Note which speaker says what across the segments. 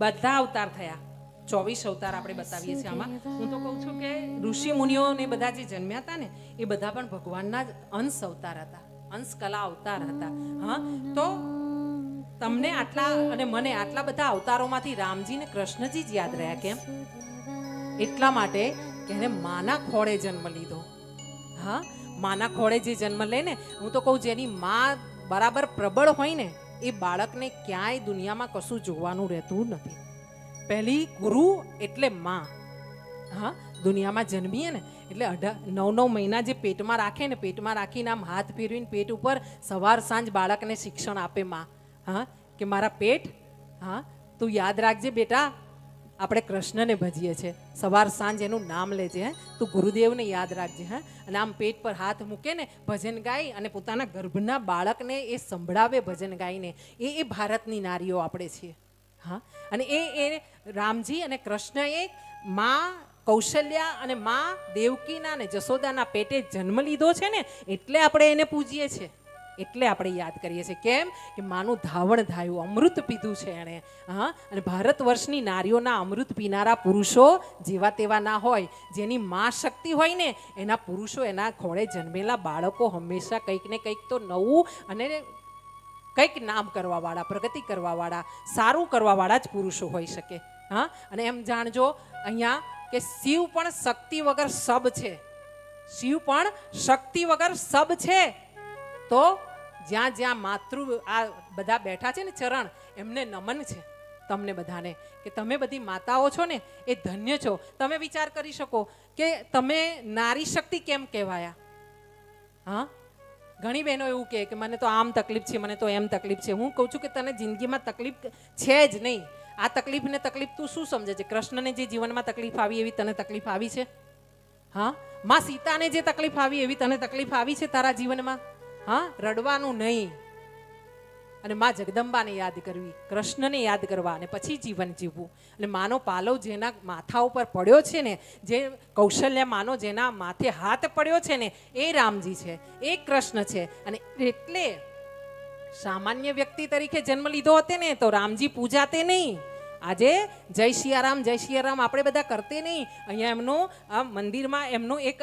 Speaker 1: બધા અવતાર થયા. ચોવીસ અવતાર આપણે બતાવીએ છીએ આમાં. હું તો કહું છું કે ઋષિ મુનિઓને બધા જે જન્મ્યા હતા ને, એ બધા પણ ભગવાનના જ અંશ અવતાર હતા. અંશ કલા અવતાર હતા. હા, તો તમને આટલા અને મને આટલા બધા અવતારોમાંથી રામજી ને કૃષ્ણજી જ યાદ રહ્યા કેમ? એટલા માટે કે એને માના ખોળે જન્મ લીધો. હા, માના ખોળે જે જન્મ લે ને, હું તો કહું જેની માં બરાબર પ્રબળ હોય ને એ બાળકને ક્યાંય દુનિયામાં કશું જોવાનું રહેતું નથી. પહેલી ગુરુ એટલે માં. હા દુનિયામાં જન્મીએ ને એટલે અઢાર નવ નવ મહિના જે પેટમાં રાખે ને પેટમાં રાખીને આમ હાથ ફેરવીને પેટ ઉપર સવાર સાંજ બાળકને શિક્ષણ આપે માં. હા કે મારા પેટ હા તું યાદ રાખજે બેટા આપણે કૃષ્ણને ભજીએ છીએ. સવાર સાંજ એનું નામ લેજે હે. તું ગુરુદેવને યાદ રાખજે, હે. અને આમ પેટ પર હાથ મૂકે ને ભજન ગાય અને પોતાના ગર્ભના બાળકને એ સંભળાવે ભજન ગાઈને. એ એ ભારતની નારીઓ આપણે છીએ. હા? અને એ એ રામજી અને કૃષ્ણએ માં કૌશલ્યા અને માં દેવકીના અને જશોદાના પેટે જન્મ લીધો છે ને, એટલે આપણે એને પૂજીએ છીએ. એટલે આપણે યાદ કરીએ છીએ. કેમ? કે માનું ધાવણ થાયું અમૃત પીધું છે એણે. હા? અને ભારત વર્ષની નારીઓના અમૃત પીનારા પુરુષો જેવા તેવા ના હોય, જેની મા શક્તિ હોય ને, એના પુરુષો એના ખોળે જન્મેલા બાળકો હંમેશા કંઈક ને કંઈક તો નવું અને કંઈક નામ કરવાવાળા, પ્રગતિ કરવાવાળા, સારું કરવાવાળા જ પુરુષો હોઈ શકે. હા? અને એમ જાણજો, અહીંયા કે શિવ પણ શક્તિ વગર સબ છે. શિવ પણ શક્તિ વગર સબ છે. તો જ્યાં જ્યાં માતૃ આ બધા બેઠા છે ને ચરણ, એમને નમન છે તમને બધાને કે તમે બધી માતાઓ છો ને, એ ધન્ય છો. તમે વિચાર કરી શકો કે તમે નારી શક્તિ કેમ કહેવાયા? હા? ઘણી બહેનો એવું કહે કે મને તો આમ તકલીફ છે, મને તો એમ તકલીફ છે. હું કહું છું કે તને જિંદગીમાં તકલીફ છે જ નહીં. આ તકલીફ ને તકલીફ તું શું સમજે છે? કૃષ્ણને જે જીવનમાં તકલીફ આવી એવી તને તકલીફ આવી છે? હા? માં સીતાને જે તકલીફ આવી એવી તને તકલીફ આવી છે તારા જીવનમાં? હા, રડવાનું નહીં. અને માં જગદંબાને યાદ કરવી, કૃષ્ણને યાદ કરવા અને પછી જીવન જીવવું. અને માનો પાલવ જેના માથા ઉપર પડ્યો છે ને, જે કૌશલ્ય માનો જેના માથે હાથ પડ્યો છે ને, એ રામજી છે, એ કૃષ્ણ છે. અને એટલે સામાન્ય વ્યક્તિ તરીકે જન્મ લીધો હતો ને, તો રામજી પૂજાતે નહીં. આજે જય સિયારામ જય સિયારામ આપણે બધા કરતે નહીં. અહીંયા એમનું, આ મંદિરમાં એમનું એક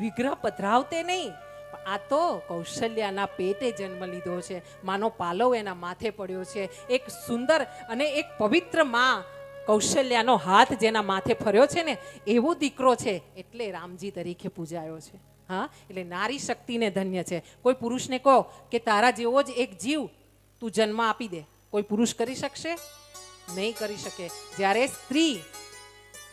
Speaker 1: વિગ્રહ પધરાવતે નહીં. આ તો કૌશલ્યાના પેટે જન્મ લીધો છે. માનો પાલવ એના માથે પડ્યો છે. એક સુંદર અને એક પવિત્રમાં કૌશલ્યાનો હાથ જેના માથે ફર્યો છે ને, એવો દીકરો છે. એટલે રામજી તરીકે પૂજાયો છે. હા? એટલે નારી શક્તિને ધન્ય છે. કોઈ પુરુષને કહો કે તારા જેવો જ એક જીવ તું જન્મ આપી દે. કોઈ પુરુષ કરી શકશે? નહીં કરી શકે. જ્યારે સ્ત્રી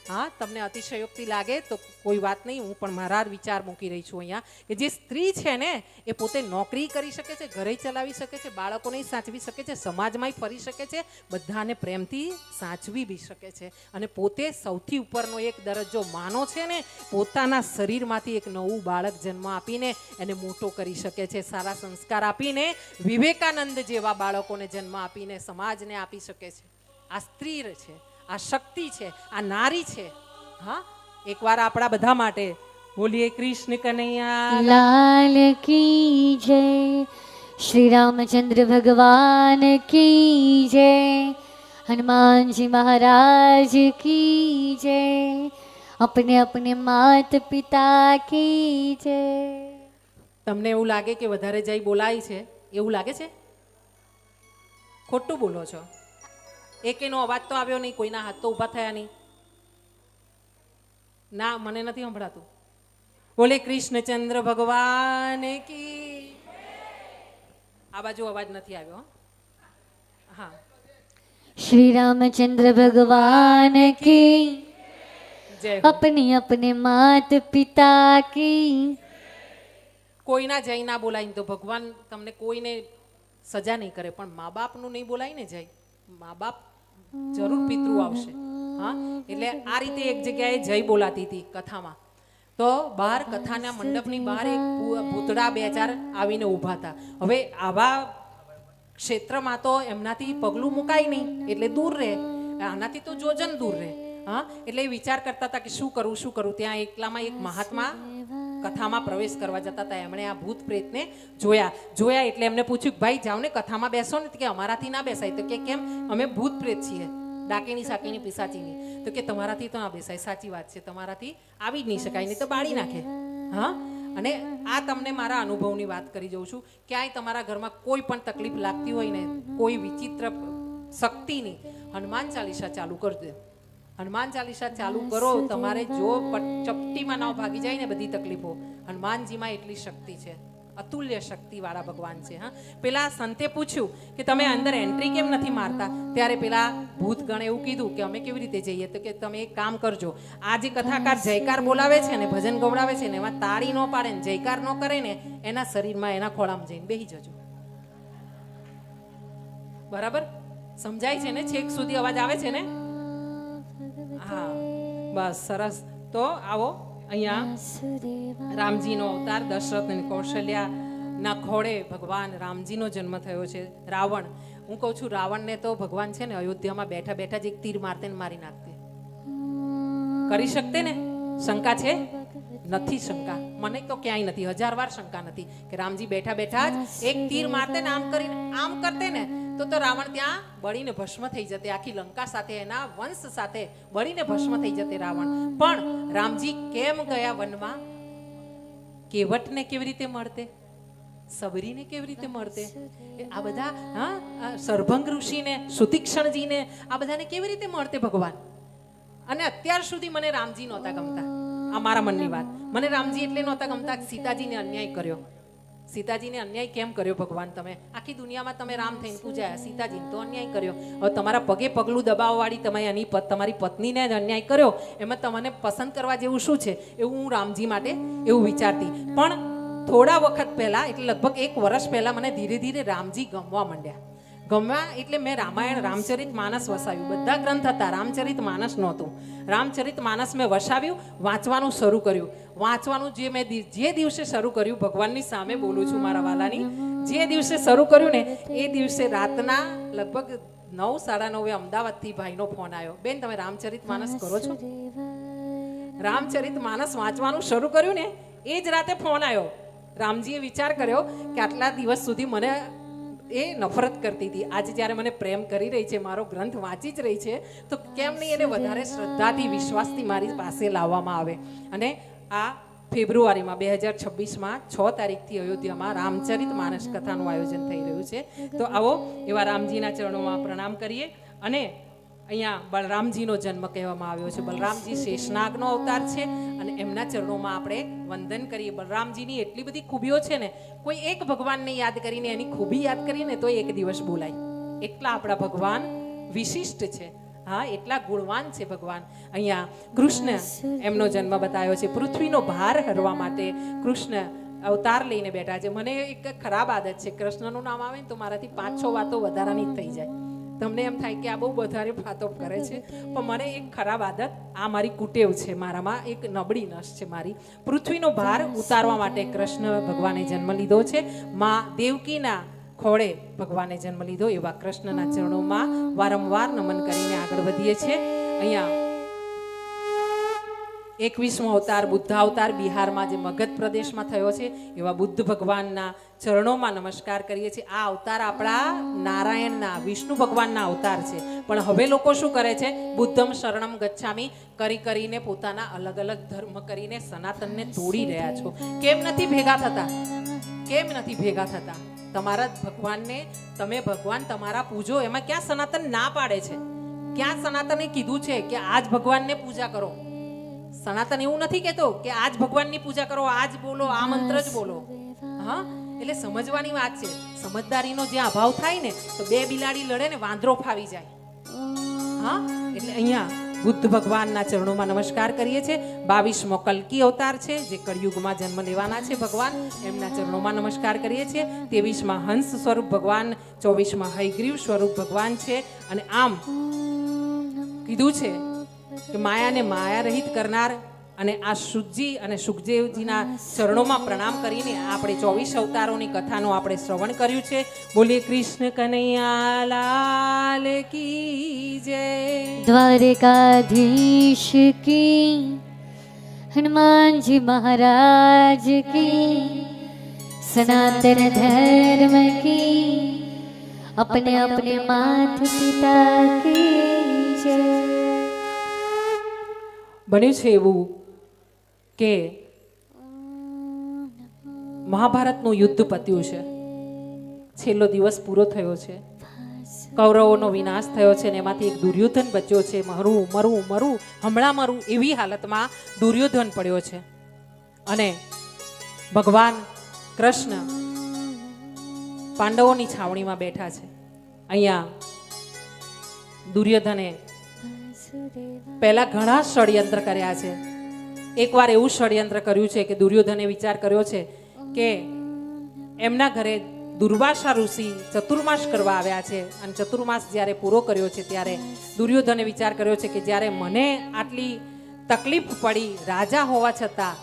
Speaker 1: હા, તમને અતિશયોક્તિ લાગે તો કોઈ વાત નહીં, હું પણ મારા વિચાર મૂકી રહી છું અહીંયા કે જે સ્ત્રી છે ને, એ પોતે નોકરી કરી શકે છે, ઘરે ચલાવી શકે છે, બાળકોને સાચવી શકે છે, સમાજમાંય ફરી શકે છે, બધાને પ્રેમથી સાચવી બી શકે છે. અને પોતે સૌથી ઉપરનો એક દરજ્જો માનો છે ને, પોતાના શરીરમાંથી એક નવું બાળક જન્મ આપીને એને મોટો કરી શકે છે, સારા સંસ્કાર આપીને, વિવેકાનંદ જેવા બાળકોને જન્મ આપીને સમાજને આપી શકે છે. આ સ્ત્રી છે. આ શક્તિ છે આ નારી છે. હા? એકવાર આપણા બધા માટે બોલીએ કૃષ્ણ કનૈયા.
Speaker 2: લાલ કી જય શ્રી રામચંદ્ર ભગવાન કી જય હનુમાનજી મહારાજ કી જય અપને અપને માત પિતા કી જય.
Speaker 1: તમને એવું લાગે કે વધારે જઈ બોલાય છે? એવું લાગે છે? ખોટું બોલો છો. એકેનો અવાજ તો આવ્યો નહીં કોઈના હાથ તો ઊભા થયા નહીં. ના મને નથી સંભળાતું. બોલે કૃષ્ણચંદ્ર ભગવાન કી આ બાજુ અવાજ નથી આવ્યો હા.
Speaker 2: શ્રી રામચંદ્ર
Speaker 1: ભગવાન કી
Speaker 2: અપની અપને માત પિતા કી
Speaker 1: કોઈના જય ના બોલાય તો ભગવાન તમને કોઈને સજા નહીં કરે પણ મા બાપનું નહીં બોલાય ને જય. મા બાપ જરૂર પિતૃ આવશે. હા? એટલે આ રીતે એક જગ્યાએ જય બોલાતી હતી કથામાં. તો બહાર કથાના મંડપની બહાર એક ભૂતડા બે ચાર આવીને ઊભા હતા. હવે આવા ક્ષેત્રમાં તો એમનાથી પગલું મુકાય નહીં, એટલે દૂર રહે. આનાથી તો જોજન દૂર રહે. હા? એટલે વિચાર કરતા હતા કે શું કરું શું કરું? ત્યાં એકલામાં એક મહાત્મા કથામાં પ્રવેશ કરવા જતા હતા. એમણે આ ભૂત પ્રેતને જોયા. જોયા એટલે એમને પૂછ્યું ભાઈ જાઓ ને કથામાં બેસો ને. કે, અમારાથી ના બેસાય. તો કે, કેમ? અમે ભૂત પ્રેત છીએ. ડાકીની સાકીની પિસાચીની. તો કે, તમારાથી તો ના બેસાય. સાચી વાત છે. તમારાથી આવી જ નહીં શકાય. નહીં તો બાળી નાખે. હા? અને આ તમને મારા અનુભવની વાત કરી જઉં છું. ક્યાંય તમારા ઘરમાં કોઈ પણ તકલીફ લાગતી હોય ને, કોઈ વિચિત્ર શક્તિની હનુમાન ચાલીસા ચાલુ કરી દે. હનુમાન ચાલીસા ચાલુ કરો તમારે જો પટ- ચપટીમાં ના ભાગી જાય ને બધી તકલીફો હનુમાનજીમાં એટલી શક્તિ છે અતુલ્ય શક્તિ વાળા ભગવાન છે હા. પેલા સંતે પૂછ્યું કે તમે અંદર એન્ટ્રી કેમ નથી મારતા? ત્યારે પેલા ભૂતગણે એવું કીધું કે અમે કેવી રીતે જઈએ? તો કે તમે એક કામ કરજો આ જે કથાકાર જયકાર બોલાવે છે ને ભજન ગવડાવે છે ને એમાં તાળી ન પાડે ને જયકાર ન કરે ને એના શરીરમાં એના ખોળામાં જઈને બેહી જજો. બરાબર? સમજાય છે ને? છેક સુધી અવાજ આવે છે ને? હા. બસ સરસ. તો આવો અહીંયા રામજીનો અવતાર દશરથ અને કૌશલ્યાના ખોળે ભગવાન રામજીનો જન્મ થયો છે રાવણ. હું કહું છું રાવણને તો ભગવાન છે ને અયોધ્યામાં બેઠા બેઠા જ એક તીર મારતે ને મારી નાખતે. કરી શકતે ને? શંકા છે? નથી શંકા. મને તો ક્યાંય નથી. હજાર વાર શંકા નથી કે રામજી બેઠા બેઠા જ એક તીર મારતે ને આમ કરીને આમ કરતે ને તો તો રાવણ ત્યાં બળીને ભસ્મ થઈ જતે. આખી લંકા સાથે, એના વંશ સાથે બળીને ભસ્મ થઈ જતે રાવણ. પણ રામજી કેમ ગયા વનમાં? કેવટને કેવી રીતે મળતે? સબરીને કેવી રીતે મળતે? આ બધા, હા સરભંગ ઋષિને, સુતીક્ષણજીને, આ બધાને કેવી રીતે મળતે ભગવાન? અને અત્યાર સુધી મને રામજી નહોતા ગમતા. આ મારા મનની વાત. મને રામજી એટલે નહોતા ગમતા સીતાજીને અન્યાય કર્યો. સીતાજીને અન્યાય કેમ કર્યો ભગવાન તમે? આખી દુનિયામાં તમે રામ થઈને પૂજાયા. સીતાજીને તો અન્યાય કર્યો. હવે તમારા પગે પગલું દબાવવાળી તમે એની તમારી પત્નીને જ અન્યાય કર્યો. એમાં તમને પસંદ કરવા જેવું શું છે? એવું હું રામજી માટે એવું વિચારતી. પણ થોડા વખત પહેલા, એટલે લગભગ એક વર્ષ પહેલા મને ધીરે ધીરે રામજી ગમવા માંડ્યા. ગમવા એટલે મેં રામાયણ, રામચરિત માનસ વસાવ્યું. બધા ગ્રંથ હતા, રામચરિત માનસ નહોતું. રામચરિત માનસ મેં વસાવ્યું, વાંચવાનું શરૂ કર્યું. વાંચવાનું જે મેં જે દિવસે શરૂ કર્યું, ભગવાનની સામે બોલું છું મારા વાલાની, જે દિવસે શરૂ કર્યું ને, એ દિવસે રાતના લગભગ નવ, સાડા નવે અમદાવાદથી ભાઈનો ફોન આવ્યો. બેન, તમે રામચરિત માનસ કરો છો? રામચરિત માનસ વાંચવાનું શરૂ કર્યું ને, એ જ રાતે ફોન આવ્યો. રામજીએ વિચાર કર્યો કે આટલા દિવસ સુધી મને એ નફરત કરતી હતી. આજે જ્યારે મને પ્રેમ કરી રહી છે, મારો ગ્રંથ વાંચી જ રહી છે, તો કેમ નહીં એને વધારે શ્રદ્ધાથી, વિશ્વાસથી મારી પાસે લાવવામાં આવે? અને આ ફેબ્રુઆરીમાં, બે હજાર છવ્વીસમાં છ તારીખથી અયોધ્યામાં રામચરિત માનસ કથાનું આયોજન થઈ રહ્યું છે. તો આવો એવા રામજીના ચરણોમાં પ્રણામ કરીએ અને અહીંયા બલરામજીનો જન્મ કહેવામાં આવ્યો છે. બલરામજી શેષનાગનો અવતાર છે અને એમના ચરણોમાં આપણે વંદન કરીએ. બલરામજીની એટલી બધી ખૂબીઓ છે ને, કોઈ એક ભગવાનને યાદ કરીને એની ખૂબી યાદ કરીને તો એક દિવસ બોલાય. એટલા આપણા ભગવાન વિશિષ્ટ છે. હા, એટલા ગુણવાન છે ભગવાન. અહીંયા કૃષ્ણ એમનો જન્મ બતાવ્યો છે. પૃથ્વીનો ભાર હરવા માટે કૃષ્ણ અવતાર લઈને બેઠા છે. મને એક ખરાબ આદત છે. કૃષ્ણનું નામ આવે ને તો મારાથી પાંચ છ વાતો વધારાની થઈ જાય. તમને એમ થાય કે આ બહુ વધારે ફાતોપ કરે છે. પણ મને એક ખરાબ આદત, આ મારી કુટેવ છે. મારામાં એક નબળી નસ છે મારી. પૃથ્વીનો ભાર ઉતારવા માટે કૃષ્ણ ભગવાને જન્મ લીધો છે. માં દેવકીના ખોળે ભગવાને જન્મ લીધો, એવા કૃષ્ણના ચરણોમાં વારંવાર નમન કરીને આગળ વધીએ છીએ. અહીંયા એકવીસમો અવતાર બુદ્ધ અવતાર બિહારમાં જે મગધ પ્રદેશમાં થયો છે, એવા બુદ્ધ ભગવાનના ચરણોમાં નમસ્કાર કરીએ છીએ. આ અવતાર આપણા નારાયણના, વિષ્ણુ ભગવાનના અવતાર છે. પણ હવે લોકો શું કરે છે? બુદ્ધમ શરણમ ગચ્છામી કરી કરીને પોતાના અલગ અલગ ધર્મ કરીને સનાતનને તોડી રહ્યા છો. કેમ નથી ભેગા થતા? કેમ નથી ભેગા થતા? તમારા ભગવાનને, તમે ભગવાન તમારા પૂજો, એમાં ક્યાં સનાતન ના પાડે છે? ક્યાં સનાતને કીધું છે કે આજ ભગવાનને પૂજા કરો? સનાતન એવું નથી કહેતો કે આજ ભગવાનની પૂજા કરો, આજ બોલો, આ મંત્ર જ બોલો. હા, એટલે સમજવાની વાત છે. સમજદારીનો જે અભાવ થાય ને, તો બે બિલાડી લડે ને વાંદરો ફાવી જાય. હા, એટલે અહીંયા બુદ્ધ ભગવાનના ચરણોમાં નમસ્કાર કરીએ છીએ. બાવીસમો કલ્કી અવતાર છે, જે કળિયુગમાં જન્મ લેવાના છે ભગવાન. એમના ચરણોમાં નમસ્કાર કરીએ છીએ. ત્રેવીસમાં હંસ સ્વરૂપ ભગવાન, ચોવીસમાં હયગ્રીવ સ્વરૂપ ભગવાન છે. અને આમ કીધું છે કે માયાને માયા રહિત કરનાર અને આ શુદ્ધજી અને સુખદેવજીના ચરણોમાં પ્રણામ કરીને આપણે ચોવીસ અવતારોની કથાનું આપણે શ્રવણ કર્યું છે બોલીએ કૃષ્ણ કનૈયા લાલ કી જય
Speaker 2: द्वारकाधीश की हनुमान जी महाराज की सनातन धर्म की अपने अपने माता पिता की
Speaker 1: બન્યું છે એવું કે મહાભારતનું યુદ્ધ પત્યું છે. છેલ્લો દિવસ પૂરો થયો છે. કૌરવોનો વિનાશ થયો છે ને એમાંથી એક દુર્યોધન બચ્યો છે. મરું મરું મરું. હમણાં મરું એવી હાલતમાં દુર્યોધન પડ્યો છે. અને ભગવાન કૃષ્ણ પાંડવોની છાવણીમાં બેઠા છે. અહીંયા દુર્યોધને પહેલા ઘણા ષડયંત્ર કર્યા છે. એકવાર એવું ષડયંત્ર કર્યું છે કે દુર્યોધને વિચાર કર્યો છે કે એમના ઘરે દુર્વાસા ઋષિ ચતુર્માસ કરવા આવ્યા છે અને ચતુર્માસ જ્યારે પૂરો કર્યો છે ત્યારે દુર્યોધને વિચાર કર્યો છે કે જ્યારે મને આટલી તકલીફ પડી રાજા હોવા છતાં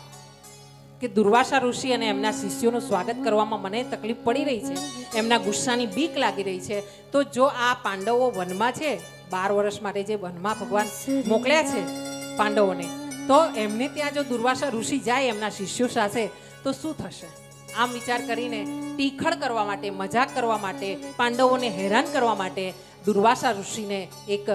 Speaker 1: કે દુર્વાસા ઋષિ અને એમના શિષ્યોનું સ્વાગત કરવામાં મને તકલીફ પડી રહી છે, એમના ગુસ્સાની બીક લાગી રહી છે, તો જો આ પાંડવો વનમાં છે બાર વર્ષ માટે જે વનમાં ભગવાન મોકલ્યા છે પાંડવોને, તો એમને ત્યાં જો દુર્વાસા ઋષિ જાય એમના શિષ્યો સાથે, તો શું થશે? આમ વિચાર કરીને ટીખળ કરવા માટે, મજાક કરવા માટે, પાંડવોને હેરાન કરવા માટે દુર્વાસા ઋષિને એક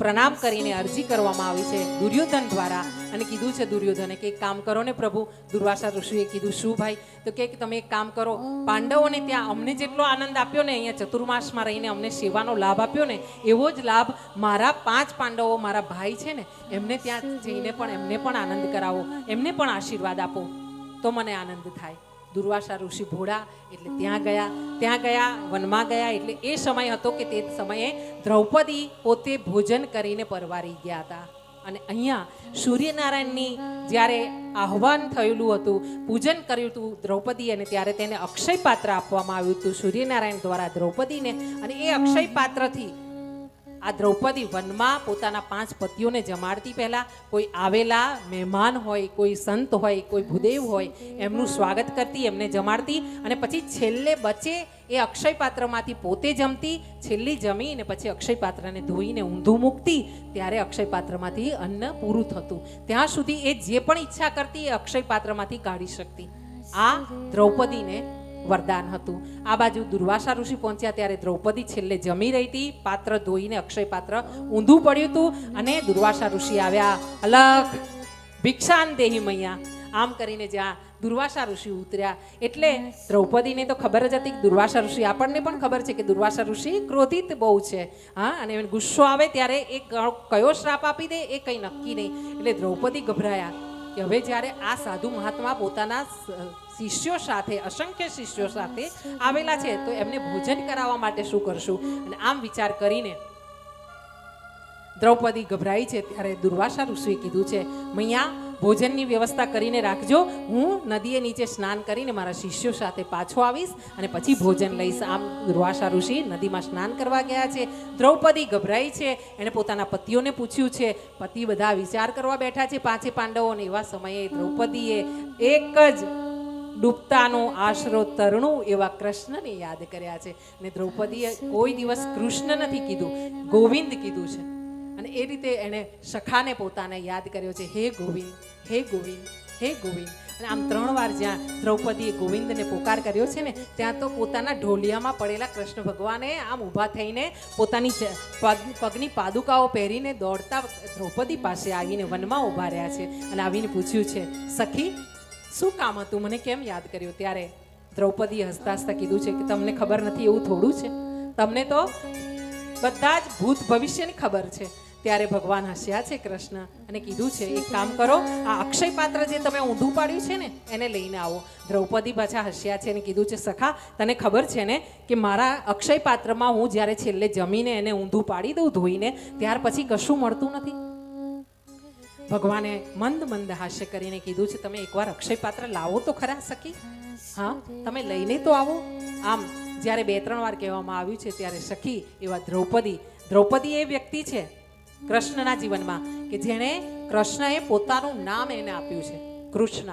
Speaker 1: પ્રણામ કરીને અરજી કરવામાં આવી છે દુર્યોધન દ્વારા. અને કીધું છે દુર્યોધને કે એક કામ કરો ને પ્રભુ, દુર્વાસા ઋષિએ કીધું, શું ભાઈ, તો કે તમે એક કામ કરો, પાંડવોને ત્યાં અમને જેટલો આનંદ આપ્યો ને અહીંયા ચતુર્માસમાં રહીને અમને સેવાનો લાભ આપ્યો ને, એવો જ લાભ મારા પાંચ પાંડવો મારા ભાઈ છે ને, એમને ત્યાં જઈને પણ એમને પણ આનંદ કરાવો, એમને પણ આશીર્વાદ આપો, તો મને આનંદ થાય. દુર્વાસા ઋષિ ભોળા, એટલે ત્યાં ગયા ત્યાં ગયા, વનમાં ગયા, એટલે એ સમય હતો કે તે સમયે દ્રૌપદી પોતે ભોજન કરીને પરવારી ગયા હતા. અને અહીંયા સૂર્યનારાયણની જ્યારે આહવાન થયેલું હતું, પૂજન કર્યું હતું દ્રૌપદી અને ત્યારે તેને અક્ષય પાત્ર આપવામાં આવ્યું હતું. સૂર્યનારાયણ દ્વારા દ્રૌપદીને અને એ અક્ષય પાત્રથી આ દ્રૌપદી વનમાં પોતાના પાંચ પતિઓને જમાડતી પહેલા કોઈ આવેલા મહેમાન હોય, કોઈ સંત હોય, કોઈ ભૂદેવ હોય, એમનું સ્વાગત કરતી, એમને જમાડતી અને પછી છેલ્લે બચે એ અક્ષય પાત્રમાંથી પોતે જમતી, છેલ્લી જમી અને પછી અક્ષય પાત્રને ધોઈને ઊંધું મૂકતી, ત્યારે અક્ષય પાત્રમાંથી અન્ન પૂરું થતું. ત્યાં સુધી એ જે પણ ઈચ્છા કરતી એ અક્ષય પાત્રમાંથી કાઢી શકતી. આ દ્રૌપદીને વરદાન હતું. આ બાજુ દુર્વાસા ઋષિ પહોંચ્યા ત્યારે દ્રૌપદી છેલ્લે જમી રહી હતી. પાત્ર ધોઈને અક્ષય પાત્ર ઊંધું પડ્યું હતું અને દુર્વાસા ઋષિ આવ્યા અલગ ભિક્ષાન દેહી મૈયા. આમ કરીને જ્યાં દુર્વાસા ઋષિ ઉતર્યા. એટલે દ્રૌપદીને તો ખબર જ હતી કે દુર્વાસા ઋષિ આપણને પણ ખબર છે કે દુર્વાસા ઋષિ ક્રોધિત બહુ છે. હા, અને ગુસ્સો આવે ત્યારે એ કયો શ્રાપ આપી દે એ કંઈ નક્કી નહીં. એટલે દ્રૌપદી ગભરાયા. કે હવે જ્યારે આ સાધુ મહાત્મા પોતાના શિષ્યો સાથે, અસંખ્ય શિષ્યો સાથે આવેલા છે, તો એમને ભોજન કરાવવા માટે શું કરશું? અને આમ વિચાર કરીને દ્રૌપદી ગભરાઈ છે, ત્યારે દુર્વાસા ઋષિએ કીધું છે, મૈયા ભોજનની વ્યવસ્થા કરીને રાખજો. હું નદીએ નીચે સ્નાન કરીને મારા શિષ્યો સાથે પાછો આવીશ અને પછી ભોજન લઈશ. આમ દુર્વાસા ઋષિ નદીમાં સ્નાન કરવા ગયા છે. દ્રૌપદી ગભરાઈ છે. એણે પોતાના પતિઓને પૂછ્યું છે, પતિ બધા વિચાર કરવા બેઠા છે પાંચે પાંડવોને એવા સમયે દ્રૌપદીએ એક જ ડૂબતાનો આશરો તરણું એવા કૃષ્ણને યાદ કર્યા છે. ને દ્રૌપદીએ કોઈ દિવસ કૃષ્ણ નથી કીધું, ગોવિંદ કીધું છે. અને એ રીતે એણે સખાને પોતાને યાદ કર્યો છે, હે ગોવિંદ હે ગોવિંદ હે ગોવિંદ. અને આમ ત્રણ વાર જ્યાં દ્રૌપદીએ ગોવિંદને પોકાર કર્યો છે ને, ત્યાં તો પોતાના ઢોલિયામાં પડેલા કૃષ્ણ ભગવાને આમ ઊભા થઈને પોતાની પગ, પગની પાદુકાઓ પહેરીને દોડતા દ્રૌપદી પાસે આવીને વનમાં ઊભા રહ્યા છે અને આવીને પૂછ્યું છે, સખી, શું કામ હતું? મને કેમ યાદ કર્યું? ત્યારે દ્રૌપદીએ હસતા હસતા કીધું છે કે, તમને ખબર નથી એવું થોડું છે? તમને તો બધા જ ભૂત ભવિષ્યની ખબર છે. ત્યારે ભગવાન હસ્યા છે કૃષ્ણ અને કીધું છે, એક કામ કરો, આ અક્ષય પાત્ર જે તમે ઊંધું પાડ્યું છે ને, એને લઈને આવો. દ્રૌપદી પાછા હસ્યા છે અને કીધું છે, સખા, તને ખબર છે ને કે મારા અક્ષય પાત્રમાં હું જ્યારે છેલ્લે જમીને એને ઊંધું પાડી દઉં ધોઈને, ત્યાર પછી કશું મળતું નથી? ભગવાને મંદ મંદ હાસ્ય કરીને કીધું છે, તમે એકવાર અક્ષય પાત્ર લાવો તો ખરા, સખી. હા, તમે લઈને તો આવો. આમ જ્યારે બે ત્રણ વાર કહેવામાં આવ્યું છે, ત્યારે સખી એવા દ્રૌપદી દ્રૌપદી એ વ્યક્તિ છે કૃષ્ણના જીવનમાં કે જેણે કૃષ્ણએ પોતાનું નામ એને આપ્યું છે. કૃષ્ણ.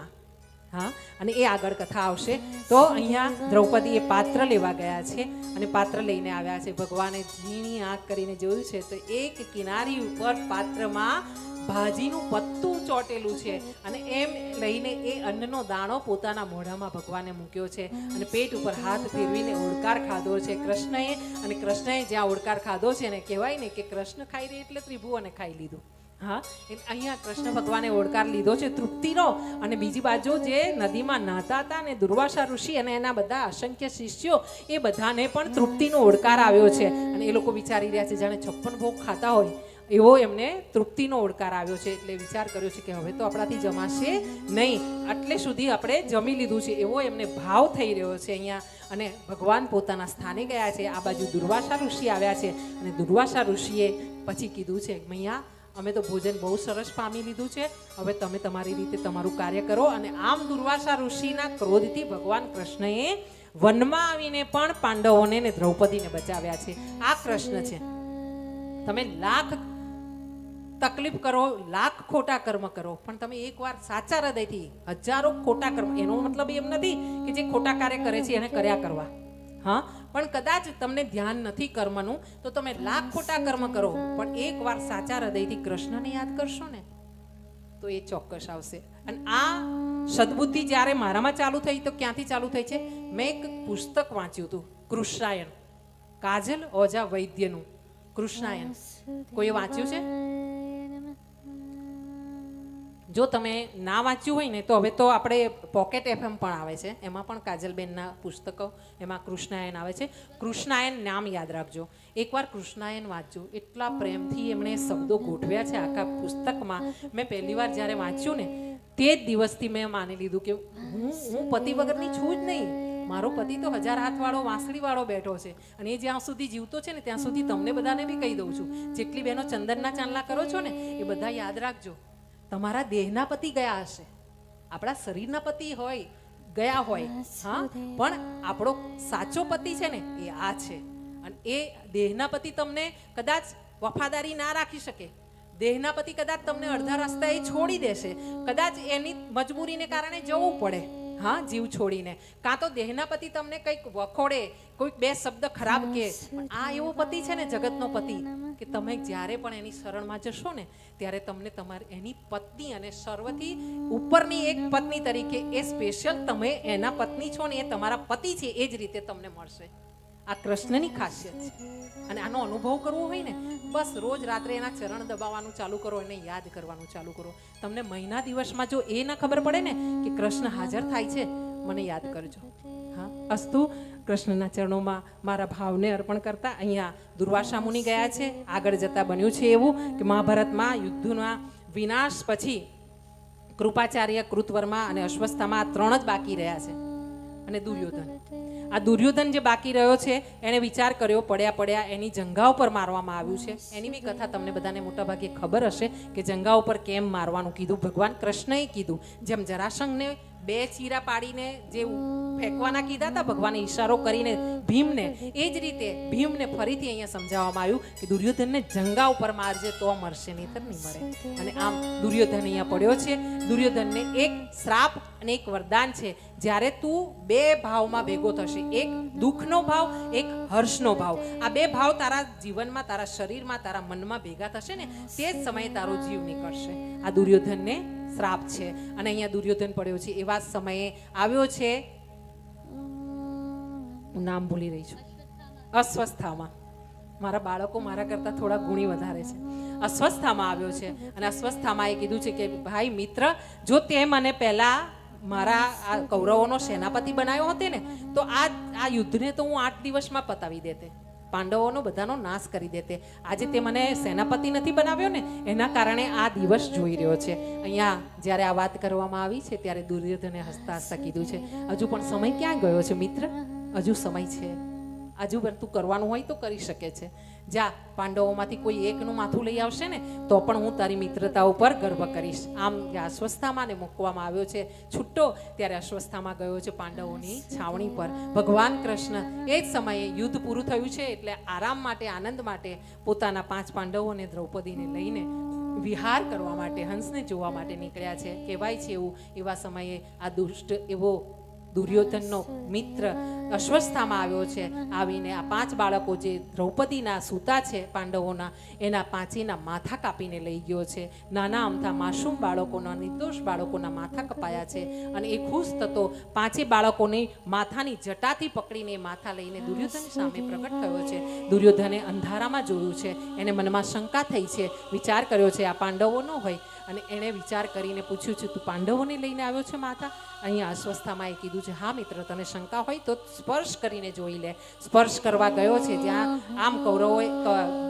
Speaker 1: હા? અને એ આગળ કથા આવશે. તો અહીંયા દ્રૌપદી એ પાત્ર લેવા ગયા છે અને પાત્ર લઈને આવ્યા છે. ભગવાને ઝીણી આંખ કરીને જોયું છે તો એક કિનારી ઉપર પાત્રમાં ભાજીનું પત્તું ચોટેલું છે. અને એમ લઈને એ અન્નનો દાણો પોતાના મોઢામાં ભગવાને મૂક્યો છે અને પેટ ઉપર હાથ ફેરવીને ઓડકાર ખાધો છે. કૃષ્ણએ અને કૃષ્ણએ જ્યાં ઓડકાર ખાધો છે ને કહેવાય ને કે કૃષ્ણ ખાઈ રહી એટલે ત્રિભુવને ખાઈ લીધું. હા? એટલે અહીંયા કૃષ્ણ ભગવાને ઓડકાર લીધો છે તૃપ્તિનો. અને બીજી બાજુ જે નદીમાં નાતા હતા ને દુર્વાસા ઋષિ અને એના બધા અસંખ્ય શિષ્યો, એ બધાને પણ તૃપ્તિનો ઓડકાર આવ્યો છે. અને એ લોકો વિચારી રહ્યા છે, જાણે છપ્પન ભોગ ખાતા હોય. એવો એમને તૃપ્તિનો ઓડકાર આવ્યો છે એટલે વિચાર કર્યો છે કે હવે તો આપણાથી જમાશે નહીં. એટલે સુધી આપણે જમી લીધું છે. એવો એમને ભાવ થઈ રહ્યો છે અહીંયા. અને ભગવાન પોતાના સ્થાને ગયા છે. આ બાજુ દુર્વાસા ઋષિ આવ્યા છે. અને દુર્વાસા ઋષિએ પછી કીધું છે, મૈયા, અમે તો ભોજન બહુ સરસ પામી લીધું છે. હવે તમે તમારી રીતે તમારું કાર્ય કરો. અને આમ દુર્વાસા ઋષિના ક્રોધથી ભગવાન કૃષ્ણએ વનમાં આવીને પણ પાંડવોને ને દ્રૌપદીને બચાવ્યા છે. આ કૃષ્ણ છે. તમે લાખ તકલીફ કરો, લાખ ખોટા કર્મ કરો. પણ તમે એકવાર સાચા હૃદયથી હજારો ખોટા કર્મ, એનો મતલબ એમ નથી કે જે ખોટા કાર્ય કરે છે, એને કર્યા કરવા. હા? પણ કદાચ તમને ધ્યાન નથી કર્મનું, તો તમે લાખ ખોટા કર્મ કરો. પણ એકવાર સાચા હૃદયથી કૃષ્ણને યાદ કરશો ને, તો એ ચોક્કસ આવશે. અને આ સદબુદ્ધિ જ્યારે મારામાં ચાલુ થઈ, તો ક્યાંથી ચાલુ થઈ છે? મેં એક પુસ્તક વાંચ્યું હતું કૃષ્ણાયન કાજલ ઓઝા વૈદ્યનું કૃષ્ણાયન કોઈ વાંચ્યું છે? જો તમે ના વાંચ્યું હોય ને, તો હવે તો આપણે પોકેટ એફએમ પણ આવે છે. એમાં પણ કાજલબેનના પુસ્તકો, એમાં કૃષ્ણાયન આવે છે. કૃષ્ણાયન નામ યાદ રાખજો. એકવાર કૃષ્ણાયન વાંચજો એટલા પ્રેમથી એમણે શબ્દો ગોઠવ્યા છે આખા પુસ્તકમાં. મેં પહેલી વાર જ્યારે વાંચ્યું ને, તે જ દિવસથી મેં માની લીધું કે હું હું પતિ વગરની છું જ નહીં. મારો પતિ તો હજાર હાથવાળો, વાંસળીવાળો બેઠો છે. અને એ જ્યાં સુધી જીવતો છે ને, ત્યાં સુધી તમને બધાને બી કહી દઉં છું. જેટલી બહેનો ચંદનના ચાંદલા કરો છો ને, એ બધા યાદ રાખજો. તમારા દેહના પતિ ગયા હશે. આપણા શરીરના પતિ હોય, ગયા હોય, હા? પણ આપણો સાચો પતિ છે ને, એ આ છે. અને એ દેહના પતિ તમને કદાચ વફાદારી ના રાખી શકે. દેહના પતિ કદાચ તમને અડધા રસ્તાએ છોડી દેશે. કદાચ એની મજબૂરીને કારણે જવું પડે. હા, જીવ છોડીને. કાં તો દેહના પતિ તમને કંઈક વખોડે, કોઈક બે શબ્દ ખરાબ કે આ એવો પતિ છે ને, જગતનો પતિ, કે તમે જ્યારે પણ એની શરણમાં જશો ને, ત્યારે તમને તમારી, એની પત્ની અને સર્વથી ઉપરની એક પત્ની તરીકે એ સ્પેશિયલ તમે એના પત્ની છો ને, એ તમારા પતિ છે, એ જ રીતે તમને મળશે. આ કૃષ્ણની ખાસિયત છે. અને આનો અનુભવ કરવો હોય ને, બસ રોજ રાત્રે એના ચરણ દબાવવાનું ચાલુ કરો, એને યાદ કરવાનું ચાલુ કરો. તમને મહિના દિવસમાં જો એ ના ખબર પડે ને કે કૃષ્ણ હાજર થાય છે, મને યાદ કરજો. હા, અસ્તુ, કૃષ્ણના ચરણોમાં મારા ભાવને અર્પણ કરતા અહીંયા દુર્વાસા મુનિ ગયા છે. આગળ જતા બન્યું છે એવું કે મહાભારતમાં યુદ્ધના વિનાશ પછી કૃપાચાર્ય કૃતવર્મા અને અશ્વસ્થામાં ત્રણ જ બાકી રહ્યા છે. અને દુર્યોધન. આ દુર્યોધન જે બાકી રહ્યો છે એણે વિચાર કર્યો, પડ્યા પડ્યા એની જંગા ઉપર મારવામાં આવ્યું છે. એની બી કથા તમને બધાને મોટાભાગે ખબર હશે કે જંગા ઉપર કેમ મારવાનું કીધું? ભગવાન કૃષ્ણએ કીધું. જેમ જરાસંઘને બે ચીરા પાડીને જે ફેંકવાના કીધા હતા, ભગવાને ઈશારો કરીને ભીમને. એ જ રીતે ભીમને ફરીથી અહીંયા સમજાવવામાં આવ્યું કે દુર્યોધનને જંગા ઉપર મારજે તો મરશે, નહીતર નહીં મરે. અને આમ દુર્યોધન અહીંયા પડ્યો છે. દુર્યોધનને એક શ્રાપ અને એક વરદાન છે. જ્યારે તું બે ભાવમાં ભેગો થશે, એક દુઃખનો ભાવ, એક હર્ષનો ભાવ. આ બે ભાવ તારા જીવનમાં, તારા શરીરમાં, તારા મનમાં ભેગા થશે ને, તે જ સમયે તારો જીવ નીકળશે. આ દુર્યોધનને શ્રાપ છે. અને અહીંયા દુર્યોધન પડ્યો છે. એવા સમયે આવ્યો છે. હું નામ ભૂલી રહી છું. અસ્વસ્થામાં. મારા બાળકો મારા કરતાં થોડા ગુણી વધારે છે. અસ્વસ્થામાં આવ્યો છે. અને અસ્વસ્થામાં એ કીધું છે કે, ભાઈ, મિત્ર, જો તે મને પહેલા મારા આ કૌરવોનો સેનાપતિ બનાવ્યો હતો ને, તો આ આ યુદ્ધને તો હું આઠ દિવસમાં પતાવી દેતે. પાંડવોનો બધાનો નાશ કરી દેતે આજે તે મને સેનાપતિ નથી બનાવ્યો ને, એના કારણે આ દિવસ જોઈ રહ્યો છે. અહીંયા જ્યારે આ વાત કરવામાં આવી છે, ત્યારે દુર્યોધને હસતા હસતા કીધું છે, હજુ પણ સમય ક્યાં ગયો છે, મિત્ર? હજુ સમય છે. હજુ તું કરવાનું હોય તો કરી શકે છે. જા, પાંડવોમાંથી કોઈ એકનું માથું લઈ આવશે ને, તો પણ હું તારી મિત્રતા ઉપર ગર્વ કરીશ. આમ અસ્વસ્થામાં ને મૂકવામાં આવ્યો છે, છૂટો ત્યારે અસ્વસ્થામાં ગયો છે પાંડવોની છાવણી પર. ભગવાન કૃષ્ણ એ જ સમયે યુદ્ધ પૂરું થયું છે, એટલે આરામ માટે, આનંદ માટે પોતાના પાંચ પાંડવોને દ્રૌપદીને લઈને વિહાર કરવા માટે, હંસને જોવા માટે નીકળ્યા છે. કહેવાય છે એવું, એવા સમયે આ દુષ્ટ એવો દુર્યોધનનો મિત્ર અશ્વસ્થામાં આવ્યો છે. આવીને આ પાંચ બાળકો જે દ્રૌપદીના સૂતા છે પાંડવોના, એના પાંચેના માથા કાપીને લઈ ગયો છે. નાના અમથા માસૂમ બાળકોના, નિર્દોષ બાળકોના માથા કપાયા છે અને એ ખુશ થતો પાંચે બાળકોની માથાની જટાથી પકડીને માથા લઈને દુર્યોધન સામે પ્રગટ થયો છે. દુર્યોધને અંધારામાં જોયું છે. એને મનમાં શંકા થઈ છે. વિચાર કર્યો છે, આ પાંડવો ન હોય. અને એણે વિચાર કરીને પૂછ્યું છે, તું પાંડવોને લઈને આવ્યો છે માતા? અહીંયા અસ્વસ્થામાં એ કીધું છે, હા મિત્ર, તને શંકા હોય તો સ્પર્શ કરીને જોઈ લે. સ્પર્શ કરવા ગયો છે જ્યાં આમ કૌરવોએ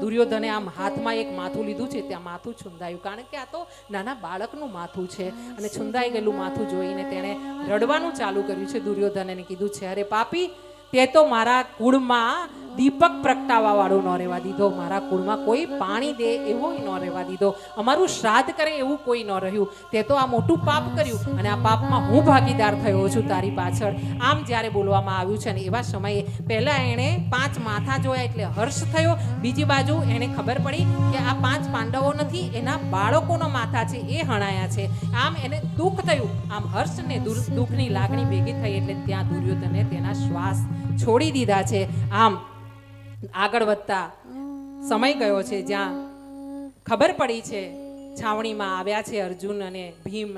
Speaker 1: દુર્યોધને આમ હાથમાં એક માથું લીધું છે, ત્યાં માથું છુંદાયું. કારણ કે આ તો નાના બાળકનું માથું છે અને છુંદાઈ ગયેલું માથું જોઈને તેણે રડવાનું ચાલુ કર્યું છે દુર્યોધને કીધું છે, અરે પાપી, તે તો મારા કુળમાં દીપક પ્રગટાવા વાળો ન રહેવા દીધો. મારા કુળમાં કોઈ પાણી દે એવો ન રહેવા દીધો. અમારું શ્રાદ્ધ કરે એવું કોઈ ન રહ્યું. તે તો આ મોટું પાપ કર્યું અને આ પાપમાં હું ભાગીદાર થયો છું તારી પાછળ. આમ જ્યારે બોલવામાં આવ્યું છે ને એવા સમયે પહેલા એણે પાંચ માથા જોયા એટલે હર્ષ થયો. બીજી બાજુ એને ખબર પડી કે આ પાંચ પાંડવો નથી, એના બાળકોનો માથા છે, એ હણાયા છે. આમ એને દુઃખ થયું. આમ હર્ષ ને દુર- દુઃખની લાગણી ભેગી થઈ એટલે ત્યાં દુર્યોધને તેના શ્વાસ છોડી દીધા છે. આમ આગળ વધતા સમય ગયો છે જ્યાં ખબર પડી છે, છાવણીમાં આવ્યા છે અર્જુન અને ભીમ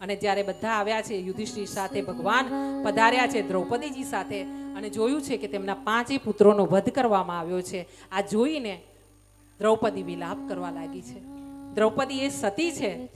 Speaker 1: અને જ્યારે બધા આવ્યા છે, યુધિષ્ઠિર સાથે ભગવાન પધાર્યા છે, દ્રૌપદીજી સાથે, અને જોયું છે કે તેમના પાંચેય પુત્રોનો વધ કરવામાં આવ્યો છે. આ જોઈને દ્રૌપદી વિલાપ કરવા લાગી છે. દ્રૌપદી એ સતી છે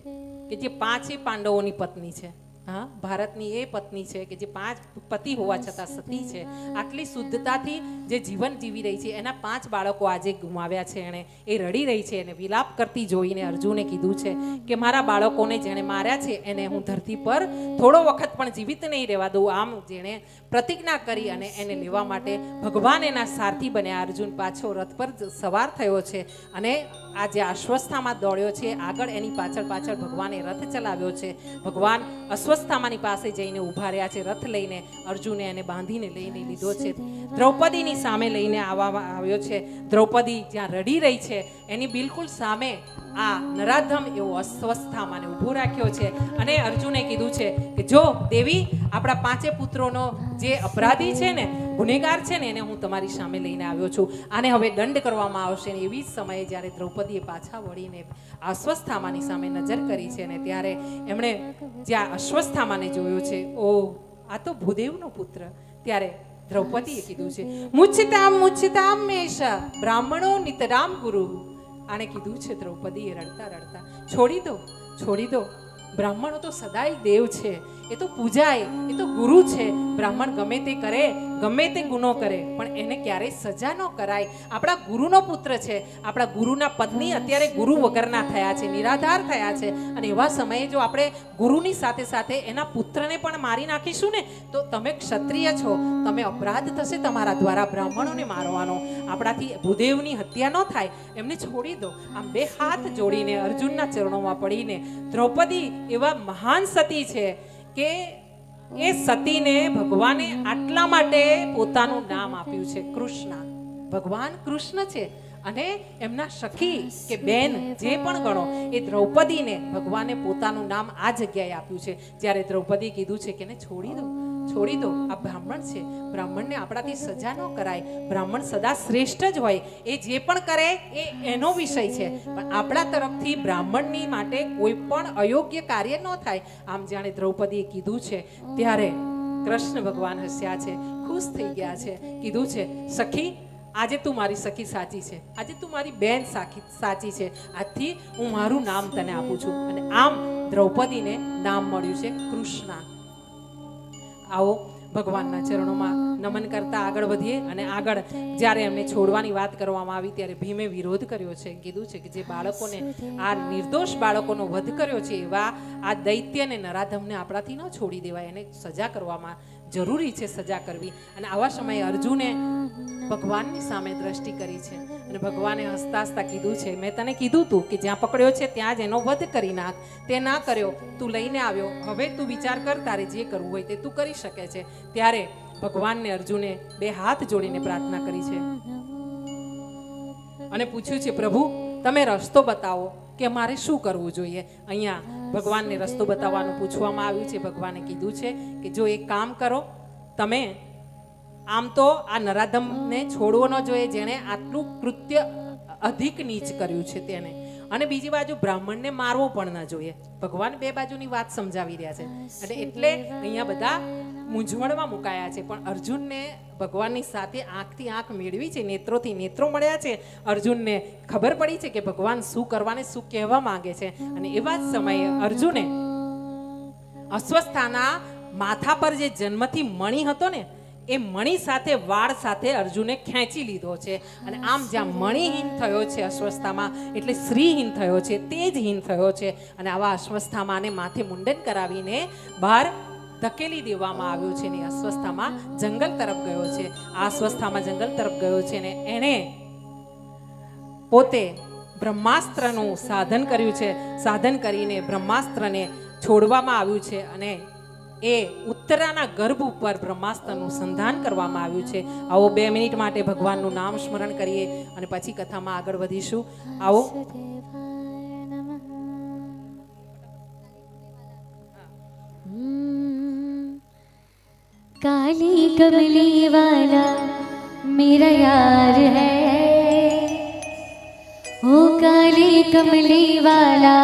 Speaker 1: કે જે પાંચે પાંડવોની પત્ની છે. હા, ભારતની એ પત્ની છે કે જે પાંચ પતિ હોવા છતાં સતી છે. આટલી શુદ્ધતાથી જે જીવન જીવી રહી છે, એના પાંચ બાળકો આજે ગુમાવ્યા છે એણે. એ રડી રહી છે, એને વિલાપ કરતી જોઈને અર્જુને કીધું છે કે મારા બાળકોને જેણે માર્યા છે, એને હું ધરતી પર થોડો વખત પણ જીવિત નહીં રહેવા દઉં. આમ જેણે પ્રતિજ્ઞા કરી અને એને લેવા માટે ભગવાન એના સારથી બન્યા. અર્જુન પાછો રથ પર સવાર થયો છે અને આ જે અસ્વસ્થામાં દોડ્યો છે. આગળ એની પાછળ પાછળ ભગવાને રથ ચલાવ્યો છે. ભગવાન અસ્વસ્થામાની પાસે જઈને ઊભા રહ્યા છે. રથ લઈને અર્જુને એને બાંધીને લઈને લીધો છે. દ્રૌપદીની સામે લઈને આવવામાં આવ્યો છે. દ્રૌપદી જ્યાં રડી રહી છે, એની બિલકુલ સામે આ નરાધમ એવો અસ્વસ્થામાને ઊભો રાખ્યો છે. અને અર્જુને કીધું છે કે જો દેવી, આપણા પાંચે પુત્રોનો જે અપરાધી છે ને ગુનેગાર છે ને, એને હું તમારી સામે લઈને આવ્યો છું. આને હવે દંડ કરવામાં આવશે ને એવી જ સમયે જ્યારે દ્રૌપદીએ પાછા વળીને અસ્વસ્થામાની સામે નજર કરી છે ને ત્યારે એમણે જ્યાં અસ્વસ્થામાને જોયો છે, ઓ, આ તો ભૂદેવનો પુત્ર. ત્યારે દ્રૌપદીએ કીધું છે, મુચ્છતામ મુચ્છતામ મેષ, બ્રાહ્મણો નિતરામ ગુરુ. આણે કીધું છે દ્રૌપદીએ રડતા રડતા, છોડી દો છોડી દો. બ્રાહ્મણો તો સદાય દેવ છે. એ તો પૂજાય, એ તો ગુરુ છે. બ્રાહ્મણ ગમે તે કરે, ગમે તે ગુનો કરે, પણ એને ક્યારેય સજા ન કરાય. આપણા ગુરુનો પુત્ર છે. આપણા ગુરુના પત્ની અત્યારે ગુરુ વગરના થયા છે, નિરાધાર થયા છે. અને એવા સમયે જો આપણે ગુરુની સાથે સાથે એના પુત્રને પણ મારી નાખીશું ને, તો તમે ક્ષત્રિય છો. તમે અપરાધ થશે તમારા દ્વારા બ્રાહ્મણોને મારવાનો. આપણાથી ભૂદેવની હત્યા ન થાય. એમને છોડી દો. આમ બે હાથ જોડીને અર્જુનના ચરણોમાં પડીને દ્રૌપદી એવા મહાન સતી છે. કે એ સતીને ભગવાને આટલા માટે પોતાનું નામ આપ્યું છે કૃષ્ણ. ભગવાન કૃષ્ણ છે. અને એમના સખી કે બેન જે પણ ગણો એ દ્રૌપદીને ભગવાને પોતાનું નામ આ જગ્યાએ આપ્યું છે. જ્યારે દ્રૌપદી કીધું છે કે ને છોડી દો છોડી દો. આ બ્રાહ્મણ છે. બ્રાહ્મણને આપણાથી સજા ન કરાય. બ્રાહ્મણ સદા શ્રેષ્ઠ જ હોય. એ જે પણ કરે એ એનો વિષય છે. પણ આપણા તરફથી બ્રાહ્મણની માટે કોઈ પણ અયોગ્ય કાર્ય ન થાય. આમ જાણે દ્રૌપદીએ કીધું છે. ત્યારે કૃષ્ણ ભગવાન હસ્યા છે. ખુશ થઈ ગયા છે. કીધું છે સખી આજે તું મારી સખી સાચી છે. આજે તું મારી બેન સાખી સાચી છે. આજથી હું મારું નામ તને આપું છું. અને આમ દ્રૌપદીને નામ મળ્યું છે કૃષ્ણા. આવો ભગવાનના ચરણોમાં નમન કરતા આગળ વધીએ અને આગળ જ્યારે એમને છોડવાની વાત કરવામાં આવી ત્યારે ભીમે વિરોધ કર્યો છે. કીધું છે કે જે બાળકોને આ નિર્દોષ બાળકોનો વધ કર્યો છે એવા આ દૈત્યને નરાધમને આપણાથી ન છોડી દેવાય. એને સજા કરવામાં જરૂરી છે સજા કરવી. અને આવા સમયે અર્જુને ભગવાનની સામે દ્રષ્ટિ કરી છે. અને ભગવાને હસતા હસતા કીધું છે, મેં તને કીધું તું કે જ્યાં પકડ્યો છે ત્યાં જ એનો વધ કરી નાખ. તે ના કર્યો. તું લઈને આવ્યો. હવે તું વિચાર કર તારે જે કરવું હોય તે તું કરી શકે છે. ત્યારે ભગવાનને અર્જુને બે હાથ જોડીને પ્રાર્થના કરી છે. અને પૂછ્યું છે, પ્રભુ, તમે રસ્તો બતાવો કે મારે શું કરવું જોઈએ? અહીંયા ભગવાનને રસ્તો બતાવવાનું પૂછવામાં આવ્યું છે, ભગવાને કીધું છે કે જો એક કામ કરો, તમે આમ તો આ નરાધમને છોડવો ન જોઈએ, જેણે આટલું કૃત્ય અધિક નીચ કર્યું છે તેને. અને બીજી બાજુ બ્રાહ્મણને મારવો પણ ન જોઈએ. ભગવાન બે બાજુની વાત સમજાવી રહ્યા છે. એટલે અહીંયા બધા મૂંઝવણમાં મુકાયા છે. પણ અર્જુનને ભગવાનની સાથે આંખથી આંખ મેળવી છે, નેત્રોથી નેત્રો મળ્યા છે. અર્જુનને ખબર પડી છે કે ભગવાન શું કરવાને શું કહેવા માંગે છે. અને એવા જ સમયે અર્જુને અસ્વસ્થાના માથા પર જે જન્મથી મણી હતો ને, એ મણી સાથે વાળ સાથે અર્જુને ખેંચી લીધો છે. અને આમ જ્યાં મણીહીન થયો છે અસ્વસ્થામાં, એટલે શ્રીહીન થયો છે, તેજહીન થયો છે. અને આવા અસ્વસ્થામાને માથે મુંડન કરાવીને બહાર ધકેલી દેવામાં આવ્યો છે ને અસ્વસ્થામાં જંગલ તરફ ગયો છે. આ અસ્વસ્થામાં જંગલ તરફ ગયો છે ને એણે પોતે બ્રહ્માસ્ત્રનું સાધન કર્યું છે. સાધન કરીને બ્રહ્માસ્ત્રને છોડવામાં આવ્યું છે અને એ ઉત્તરાના ગર્ભ ઉપર બ્રહ્માસ્ત્રનું સંધાન કરવામાં આવ્યું છે. આવો બે મિનિટ માટે ભગવાનનું નામ સ્મરણ કરીએ અને પછી કથામાં આગળ વધીશું. આવો.
Speaker 2: काली कमली वाला मेरा यार है ओ काली कमली वाला